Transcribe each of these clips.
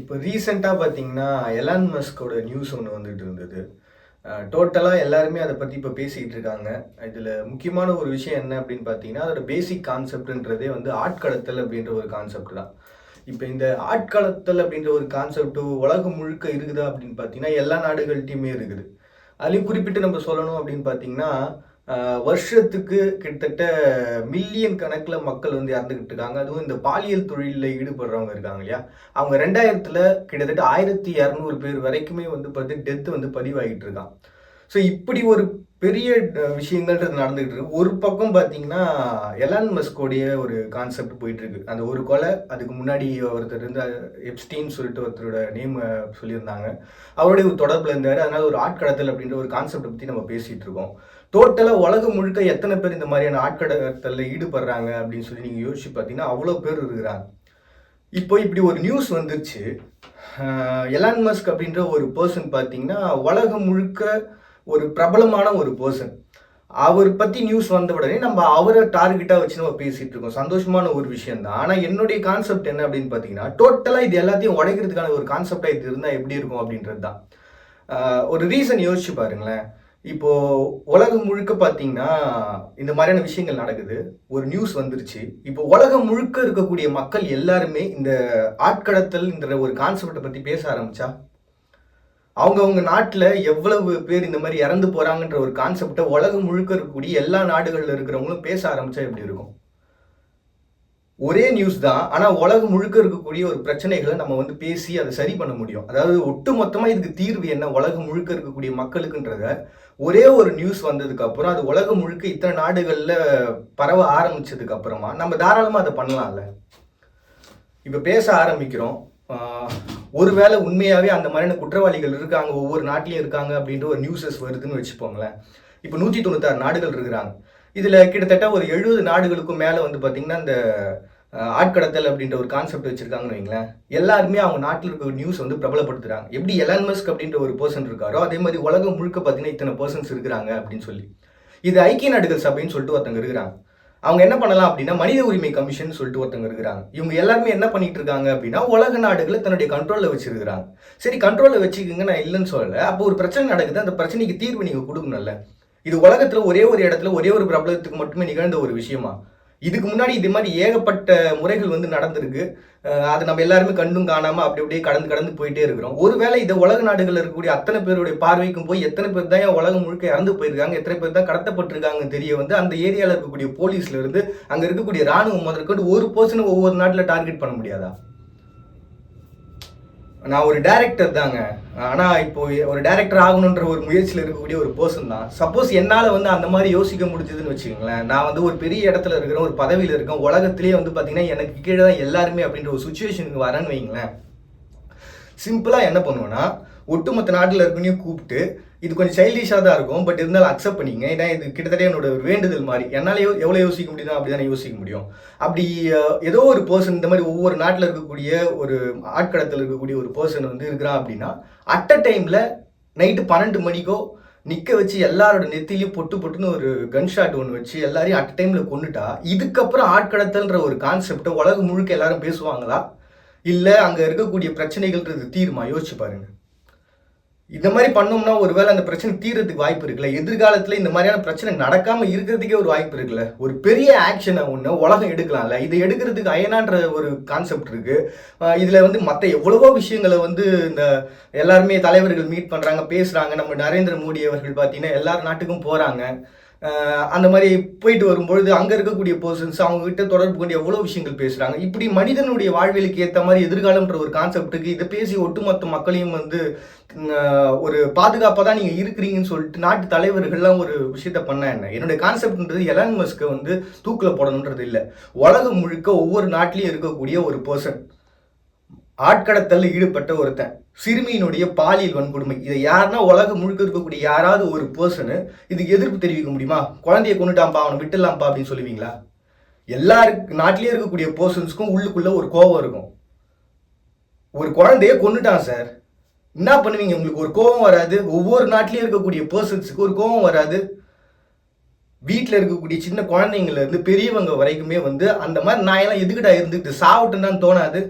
இப்போ ரீசெண்டாக பார்த்தீங்கன்னா எலான் மஸ்கோட நியூஸ் ஒன்று வந்துட்டு இருந்தது. டோட்டலாக எல்லாருமே அதை பற்றி இப்போ பேசிக்கிட்டு இருக்காங்க. இதில் முக்கியமான ஒரு விஷயம் என்ன அப்படின்னு பார்த்தீங்கன்னா அதோட பேசிக் கான்செப்ட்ன்றதே வந்து ஆட்கடத்தல் அப்படின்ற ஒரு கான்செப்ட் தான். இப்போ இந்த ஆட்கடத்தல் அப்படின்ற ஒரு கான்செப்ட் உலகம் முழுக்க இருக்குதா அப்படின்னு பார்த்தீங்கன்னா எல்லா நாடுகள்கிட்டையுமே இருக்குது. அதுலேயும் குறிப்பிட்டு நம்ம சொல்லணும் அப்படின்னு பார்த்தீங்கன்னா வருஷத்துக்கு கிட்டத்தட்ட மில்லியன் கணக்கில் மக்கள் வந்து இறந்துக்கிட்டு இருக்காங்க. அதுவும் இந்த பாலியல் தொழிலில் ஈடுபடுறவங்க இருக்காங்க இல்லையா? அவங்க ரெண்டாயிரத்தில் கிட்டத்தட்ட ஆயிரத்தி இரநூறு பேர் வரைக்குமே வந்து பார்த்து டெத் வந்து பதிவாகிட்டு இருக்கான். ஸோ இப்படி ஒரு பெரிய விஷயங்கள்ன்றது நடந்துகிட்டு இருக்கு. ஒரு பக்கம் பார்த்தீங்கன்னா எலான் மஸ்கோடைய ஒரு கான்செப்ட் போயிட்டு இருக்கு அந்த ஒரு கொலை அதுக்கு முன்னாடி ஒருத்தர் இருந்து எப்ஸ்டீன் சொல்லிட்டு ஒருத்தரோட நேம் சொல்லியிருந்தாங்க. அவருடைய ஒரு தொடர்பில் இருந்தார். அதனால ஒரு ஆட்கடத்தல் அப்படின்ற ஒரு கான்செப்டை பற்றி நம்ம பேசிட்டு இருக்கோம். டோட்டலாக உலகம் முழுக்க எத்தனை பேர் இந்த மாதிரியான ஆட்கடத்தலில் ஈடுபடுறாங்க அப்படின்னு சொல்லி நீங்கள் யோசிச்சு பார்த்தீங்கன்னா அவ்வளோ பேர் இருக்கிறாங்க. இப்போ இப்படி ஒரு நியூஸ் வந்துருச்சு. எலான் மஸ்க் அப்படின்ற ஒரு பர்சன் பார்த்தீங்கன்னா உலகம் முழுக்க ஒரு பிரபலமான ஒரு பர்சன் அவர் பற்றி நியூஸ் வந்த உடனே நம்ம அவரை டார்கெட்டாக வச்சு நம்ம பேசிகிட்டு இருக்கோம். சந்தோஷமான ஒரு விஷயம் தான். ஆனால் என்னுடைய கான்செப்ட் என்ன அப்படின்னு பார்த்தீங்கன்னா டோட்டலாக இது எல்லாத்தையும் உடைக்கிறதுக்கான ஒரு கான்செப்டாக இது இருந்தால் எப்படி இருக்கும் அப்படின்றது தான். ஒரு ரீசன் யோசிச்சு பாருங்களேன். இப்போது உலகம் முழுக்க பார்த்தீங்கன்னா இந்த மாதிரியான விஷயங்கள் நடக்குது. ஒரு நியூஸ் வந்துருச்சு. இப்போ உலகம் முழுக்க இருக்கக்கூடிய மக்கள் எல்லாருமே இந்த ஆட்கடத்தல்ன்ற ஒரு கான்செப்டை பற்றி பேச ஆரம்பிச்சா அவங்கவுங்க நாட்டில் எவ்வளவு பேர் இந்த மாதிரி இறந்து போகிறாங்கன்ற ஒரு கான்செப்டை உலகம் முழுக்க இருக்கக்கூடிய எல்லா நாடுகளில் இருக்கிறவங்களும் பேச ஆரம்பித்தா எப்படி இருக்கும்? ஒரே நியூஸ் தான். ஆனால் உலகம் முழுக்க இருக்கக்கூடிய ஒரு பிரச்சனைகளை நம்ம வந்து பேசி அதை சரி பண்ண முடியும். அதாவது ஒட்டு மொத்தமாக இதுக்கு தீர்வு என்ன? உலகம் முழுக்க இருக்கக்கூடிய மக்களுக்குன்றத ஒரே ஒரு நியூஸ் வந்ததுக்கு அப்புறம் அது உலகம் முழுக்க இத்தனை நாடுகளில் பரவ ஆரம்பித்ததுக்கு அப்புறமா நம்ம தாராளமாக அதை பண்ணலாம்ல. இப்போ பேச ஆரம்பிக்கிறோம். ஒருவேளை உண்மையாகவே அந்த மாதிரியான குற்றவாளிகள் இருக்காங்க ஒவ்வொரு நாட்டிலையும் இருக்காங்க அப்படின்ற ஒரு நியூஸஸ் வருதுன்னு வச்சுப்போங்களேன் இப்போ நூற்றி தொண்ணூத்தாறு நாடுகள் இருக்கிறாங்க. இதில் கிட்டத்தட்ட ஒரு எழுபது நாடுகளுக்கும் மேலே வந்து பார்த்திங்கன்னா இந்த ஆட்கடத்தல் அப்படின்ற ஒரு கான்செப்ட் வச்சுருக்காங்கன்னு வைங்களேன். எல்லாருமே அவங்க நாட்டில் இருக்க நியூஸ் வந்து பிரபலப்படுத்துகிறாங்க எப்படி எலான் மஸ்க் அப்படின்ற ஒரு பர்சன் இருக்காரோ அதே மாதிரி உலகம் முழுக்க பார்த்தீங்கன்னா இத்தனை பர்சன்ஸ் இருக்கிறாங்க அப்படின்னு சொல்லி. இது ஐக்கிய நாடுகள் சபைன்னு சொல்லிட்டு ஒருத்தங்க இருக்கிறாங்க. அவங்க என்ன பண்ணலாம் அப்படின்னா மனித உரிமை கமிஷன் சொல்லிட்டு ஒருத்தவங்க இருக்கிறாங்க. இவங்க எல்லாருமே என்ன பண்ணிட்டு இருக்காங்க அப்படின்னா உலக நாடுகளை தன்னுடைய கண்ட்ரோலில் வச்சிருக்கிறாங்க. சரி கண்ட்ரோலில் வச்சுக்கோங்க நான் இல்லைன்னு சொல்லலை. அப்போ ஒரு பிரச்சனை நடக்குது அந்த பிரச்சனைக்கு தீர்வு நீங்கள் கொடுக்கணும்ல. இது உலகத்தில் ஒரே ஒரு இடத்துல ஒரே ஒரு பிரபலத்துக்கு மட்டுமே நிகழ்ந்த ஒரு விஷயமா? இதுக்கு முன்னாடி இது மாதிரி ஏகப்பட்ட முறைகள் வந்து நடந்திருக்கு. அது அதை நம்ம எல்லாருமே கண்டும் காணாம அப்படி அப்படியே கடந்து கடந்து போயிட்டே இருக்கிறோம். ஒருவேளை இதை உலக நாடுகளில் இருக்கக்கூடிய அத்தனை பேருடைய பார்வைக்கும் போய் எத்தனை பேர் தான் உலகம் முழுக்க இறந்து போயிருக்காங்க எத்தனை பேர் தான் கடத்தப்பட்டிருக்காங்கன்னு தெரிய வந்து அந்த ஏரியாவில் இருக்கக்கூடிய போலீஸ்ல இருந்து அங்க இருக்கக்கூடிய ராணுவம் முதற்கொண்டு ஒரு பர்சன் ஒவ்வொரு நாட்டில் டார்கெட் பண்ண முடியாதா? நான் ஒரு டேரக்டர் தாங்க. ஆனால் இப்போ ஒரு டேரக்டர் ஆகணுன்ற ஒரு முயற்சியில் இருக்கக்கூடிய ஒரு பர்சன் தான். சப்போஸ் என்னால் வந்து அந்த மாதிரி யோசிக்க முடிஞ்சதுன்னு வச்சுக்கோங்களேன். நான் வந்து ஒரு பெரிய இடத்துல இருக்கிறேன் ஒரு பதவியில் இருக்கேன் உலகத்திலேயே வந்து பார்த்தீங்கன்னா எனக்கு கீழே தான் எல்லாருமே அப்படின்ற ஒரு சுச்சுவேஷனுக்கு வரேன்னு வைங்களேன். சிம்பிளாக என்ன பண்ணுவோன்னா ஒட்டுமொத்த நாட்டில் இருக்கனையும் கூப்பிட்டு இது கொஞ்சம் சைல்டிஷாக தான் இருக்கும் பட் இருந்தாலும் அக்செப்ட் பண்ணிங்க. ஏன்னா இது கிட்டத்தட்ட என்னோட வேண்டுதல் மாதிரி. என்னால் எவ்வளோ யோசிக்க முடியுதோ அப்படி தானே யோசிக்க முடியும். அப்படி ஏதோ ஒரு பர்சன் இந்த மாதிரி ஒவ்வொரு நாட்டில் இருக்கக்கூடிய ஒரு ஆட்கடத்தில் இருக்கக்கூடிய ஒரு பர்சன் வந்து இருக்கிறான் அப்படின்னா அட் அ டைமில் நைட்டு பன்னெண்டு மணிக்கோ நிற்க வச்சு எல்லாரோட நெத்திலையும் பொட்டு பொட்டுன்னு ஒரு கன் ஷாட் ஒன்று வச்சு எல்லாரையும் அட் டைமில் கொண்டுட்டா இதுக்கப்புறம் ஆட்கடத்தல்ன்ற ஒரு கான்செப்டை உலகம் முழுக்க எல்லாரும் பேசுவாங்களா? இல்லை அங்கே இருக்கக்கூடிய பிரச்சனைகள்ன்றது தீருமா? யோசிச்சு பாருங்க. இந்த மாதிரி பண்ணோம்னா ஒருவேளை அந்த பிரச்சனை தீர்றதுக்கு வாய்ப்பு இருக்குல்ல? எதிர்காலத்தில் இந்த மாதிரியான பிரச்சனை நடக்காமல் இருக்கிறதுக்கே ஒரு வாய்ப்பு இருக்குல்ல? ஒரு பெரிய ஆக்ஷனை ஒன்று உலகம் எடுக்கலாம்ல? இதை எடுக்கிறதுக்கு அயனான்ற ஒரு கான்செப்ட் இருக்கு. இதில் வந்து மற்ற எவ்வளவோ விஷயங்களை வந்து இந்த எல்லாருமே தலைவர்கள் மீட் பண்ணுறாங்க பேசுகிறாங்க நம்ம நரேந்திர மோடி அவர்கள் பார்த்தீங்கன்னா எல்லார் நாட்டுக்கும் போகிறாங்க அந்த மாதிரி போயிட்டு வரும்பொழுது அங்கே இருக்கக்கூடிய பர்சன்ஸ் அவங்ககிட்ட தொடர்பு கொண்டு எவ்வளோ விஷயங்கள் பேசுகிறாங்க இப்படி மனிதனுடைய வாழ்வியலுக்கு ஏற்ற மாதிரி எதிர்காலம்ன்ற ஒரு கான்செப்ட்டுக்கு இதை பேசி ஒட்டுமொத்த மக்களையும் வந்து ஒரு பாதுகாப்பாக தான் நீங்கள் இருக்கிறீங்கன்னு சொல்லிட்டு நாட்டு தலைவர்கள்லாம் ஒரு விஷயத்த பண்ண என்ன? என்னுடைய கான்செப்ட்ன்றது எலான் மஸ்க்கை வந்து தூக்கில் போடணுன்றது இல்லை. உலகம் முழுக்க ஒவ்வொரு நாட்டிலையும் இருக்கக்கூடிய ஒரு பர்சன் ஆட்கடத்தலில் ஈடுபட்ட ஒருத்தன். சிறுமியினுடைய பாலியல் வன்கொடுமை. இதை யாருன்னா உலகம் முழுக்க இருக்கக்கூடிய யாராவது ஒரு பர்சனு இதுக்கு எதிர்ப்பு தெரிவிக்க முடியுமா? குழந்தைய கொண்டுட்டாம்பா அவனை விட்டுலாம்ப்பா அப்படின்னு சொல்லுவீங்களா? எல்லாருக்கு நாட்டிலேயே இருக்கக்கூடிய பர்சன்ஸ்க்கும் உள்ளுக்குள்ள ஒரு கோபம் இருக்கும். ஒரு குழந்தைய கொண்டுட்டான் சார் என்ன பண்ணுவீங்க? உங்களுக்கு ஒரு கோபம் வராது. ஒவ்வொரு நாட்டிலேயும் இருக்கக்கூடிய பர்சன்ஸுக்கு ஒரு கோபம் வராது. வீட்டில் இருக்கக்கூடிய சின்ன குழந்தைங்கள்லேருந்து பெரியவங்க வரைக்குமே வந்து அந்த மாதிரி நான் எல்லாம் எதுக்கிட்ட இருந்துட்டு சாவட்டுன்னு தோணாது.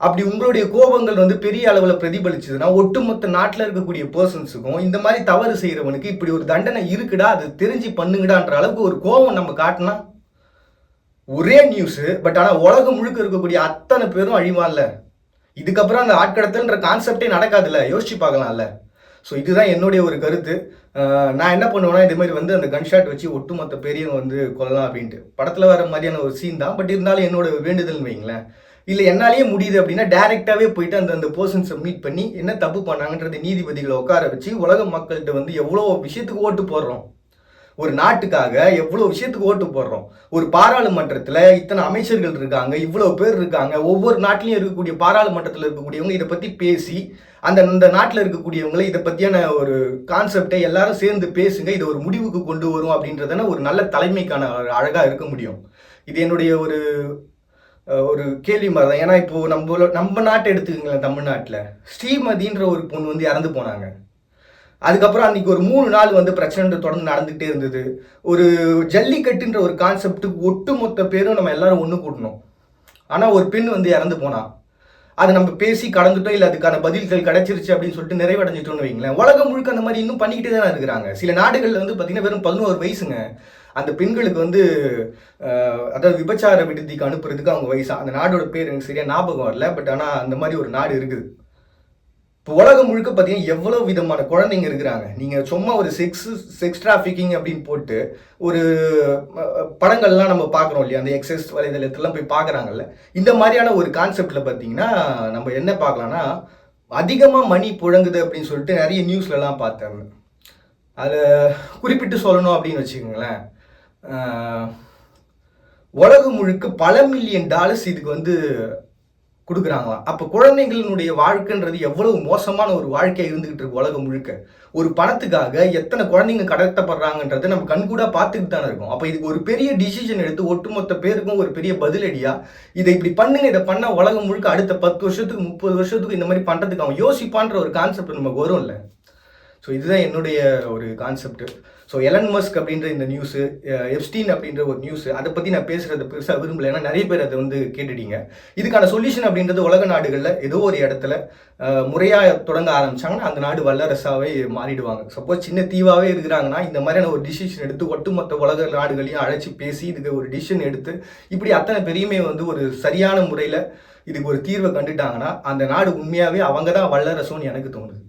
அப்படி உங்களுடைய கோபங்கள் வந்து பெரிய அளவில் பிரதிபலிச்சதுன்னா ஒட்டுமொத்த நாட்டில் இருக்கக்கூடிய பர்சன்ஸுக்கும் இந்த மாதிரி தவறு செய்கிறவனுக்கு இப்படி ஒரு தண்டனை இருக்குடா அது தெரிஞ்சு பண்ணுங்கடான்ற அளவுக்கு ஒரு கோபம் நம்ம காட்டினா? ஒரே நியூஸு பட் ஆனால் உலகம் முழுக்க இருக்கக்கூடிய அத்தனை பேரும் அழிவான்ல. இதுக்கப்புறம் அந்த ஆட்கடத்தல்ன்ற கான்செப்டே நடக்காதுல்ல? யோசிச்சு பார்க்கலாம்ல. ஸோ இதுதான் என்னுடைய ஒரு கருத்து. நான் என்ன பண்ணுவேன்னா இது மாதிரி வந்து அந்த கன்ஷாட் வச்சு ஒட்டுமொத்த பெரியவங்க வந்து கொல்லலாம் அப்படின்ட்டு. படத்தில் வர மாதிரியான ஒரு சீன் தான். பட் இருந்தாலும் என்னோட வேண்டுதல்னு வைங்களேன். இல்லை என்னாலேயே முடியுது அப்படின்னா டேரெக்டாகவே போயிட்டு அந்த அந்த பர்சன்ஸை மீட் பண்ணி என்ன தப்பு பண்ணாங்கன்றது நீதிபதிகளை உட்கார வச்சு உலக மக்கள்கிட்ட வந்து எவ்வளோ விஷயத்துக்கு ஓட்டு போடுறோம். ஒரு நாட்டுக்காக எவ்வளோ விஷயத்துக்கு ஓட்டு போடுறோம். ஒரு பாராளுமன்றத்தில் இத்தனை அமைச்சர்கள் இருக்காங்க இவ்வளோ பேர் இருக்காங்க. ஒவ்வொரு நாட்டிலையும் இருக்கக்கூடிய பாராளுமன்றத்தில் இருக்கக்கூடியவங்க இதை பற்றி பேசி அந்த இந்த நாட்டில் இருக்கக்கூடியவங்களை இதை பற்றியான ஒரு கான்செப்டை எல்லாரும் சேர்ந்து பேசுங்க இதை ஒரு முடிவுக்கு கொண்டு வரும் அப்படின்றதான ஒரு நல்ல தலைமைக்கான அழகாக இருக்க முடியும். இது என்னுடைய ஒரு ஒரு கேள்வி மாதிரி தான் ஏன்னா இப்போ நம்ம நம்ம நாட்டை எடுத்துக்கங்களேன் தமிழ்நாட்டில். ஸ்ரீமதின்ற ஒரு பொண்ணு வந்து இறந்து போனாங்க. அதுக்கப்புறம் அன்றைக்கி ஒரு மூணு நாள் வந்து பிரச்சனை தொடர்ந்து நடந்துகிட்டே இருந்தது. ஒரு ஜல்லிக்கட்டுன்ற ஒரு கான்செப்ட்டுக்கு ஒட்டுமொத்த பேரும் நம்ம எல்லாரும் ஒன்று கூட்டணும். ஆனால் ஒரு பெண் வந்து இறந்து போனால் அதை நம்ம பேசி கடந்துட்டோம் இல்லை அதுக்கான பதில்கள் கிடைச்சிருச்சு அப்படின்னு சொல்லிட்டு நிறைவடைஞ்சிட்டோம்னு வைங்களேன். உலகம் முழுக்க அந்த மாதிரி இன்னும் பண்ணிக்கிட்டே தான் இருக்கிறாங்க. சில நாடுகளில் வந்து பார்த்தீங்கன்னா வெறும் பதினோரு வயசுங்க. அந்த பெண்களுக்கு வந்து அதாவது விபச்சார விடுதிக்கு அனுப்புறதுக்கு அவங்க வயசா. அந்த நாடோட பேர் எனக்கு சரியா ஞாபகம் வரல. பட் ஆனால் அந்த மாதிரி ஒரு நாடு இருக்குது. இப்போ உலகம் முழுக்க பார்த்தீங்கன்னா எவ்வளோ விதமான குழந்தைங்க இருக்கிறாங்க. நீங்கள் சும்மா ஒரு செக்ஸ் செக்ஸ் டிராஃபிக்கிங் அப்படின்னு போட்டு ஒரு படங்கள்லாம் நம்ம பார்க்குறோம் இல்லையா? அந்த எக்ஸஸ் வலைதளத்துலாம் போய் பார்க்குறாங்கல்ல. இந்த மாதிரியான ஒரு கான்செப்டில் பார்த்தீங்கன்னா நம்ம என்ன பார்க்கலாம்னா அதிகமாக மணி புழங்குது அப்படின்னு சொல்லிட்டு நிறைய நியூஸ்லலாம் பார்த்தேன். அதை குறிப்பிட்டு சொல்லணும் அப்படின்னு வச்சுக்கோங்களேன். உலகம் முழுக்க பல மில்லியன் டாலர்ஸ் இதுக்கு வந்து கொடுக்குறாங்களாம். அப்போ குழந்தைகளினுடைய வாழ்க்கைன்றது எவ்வளவு மோசமான ஒரு வாழ்க்கையாக இருந்துகிட்டு இருக்கு உலகம் முழுக்க? ஒரு பணத்துக்காக எத்தனை குழந்தைங்க கடத்தப்படுறாங்கன்றதை நம்ம கண்கூடாக பார்த்துக்கிட்டு தானே இருக்கோம். அப்போ இதுக்கு ஒரு பெரிய டிசிஷன் எடுத்து ஒட்டுமொத்த பேருக்கும் ஒரு பெரிய பதிலடியாக இதை இப்படி பண்ணுங்க இதை பண்ணால் உலகம் முழுக்க அடுத்த பத்து வருஷத்துக்கு முப்பது வருஷத்துக்கு இந்த மாதிரி பண்ணுறதுக்கு அவன் யோசிப்பான்ற ஒரு கான்செப்ட் நமக்கு வரும்ல. ஸோ இதுதான் என்னுடைய ஒரு கான்செப்ட் ஸோ எலன் மஸ்க் அப்படின்ற இந்த நியூஸு எப்ஸ்டீன் அப்படின்ற ஒரு நியூஸ் அதை பற்றி நான் பேசுகிறத பெருசாக விரும்பல. ஏன்னா நிறைய பேர் அதை வந்து கேட்டுட்டீங்க. இதுக்கான சொல்யூஷன் அப்படின்றது உலக நாடுகளில் ஏதோ ஒரு இடத்துல முறையாக தொடங்க ஆரம்பிச்சாங்கன்னா அந்த நாடு வல்லரசாகவே மாறிடுவாங்க. சப்போஸ் சின்ன தீவாகவே இருக்கிறாங்கன்னா இந்த மாதிரியான ஒரு டிசிஷன் எடுத்து ஒட்டுமொத்த உலக நாடுகளையும் அழைச்சி பேசி இதுக்கு ஒரு டிசிஷன் எடுத்து இப்படி அத்தனை பெரியமே வந்து ஒரு சரியான முறையில் இதுக்கு ஒரு தீர்வை கண்டுட்டாங்கன்னா அந்த நாடு உண்மையாகவே அவங்க தான் வல்லரசுன்னு எனக்கு தோணுது.